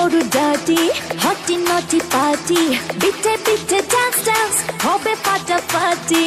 গরু ডাটি হটি নটি পাটি পিঠে পিঠে ডান্স ডান্স হবে ফাটাফাটি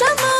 什么？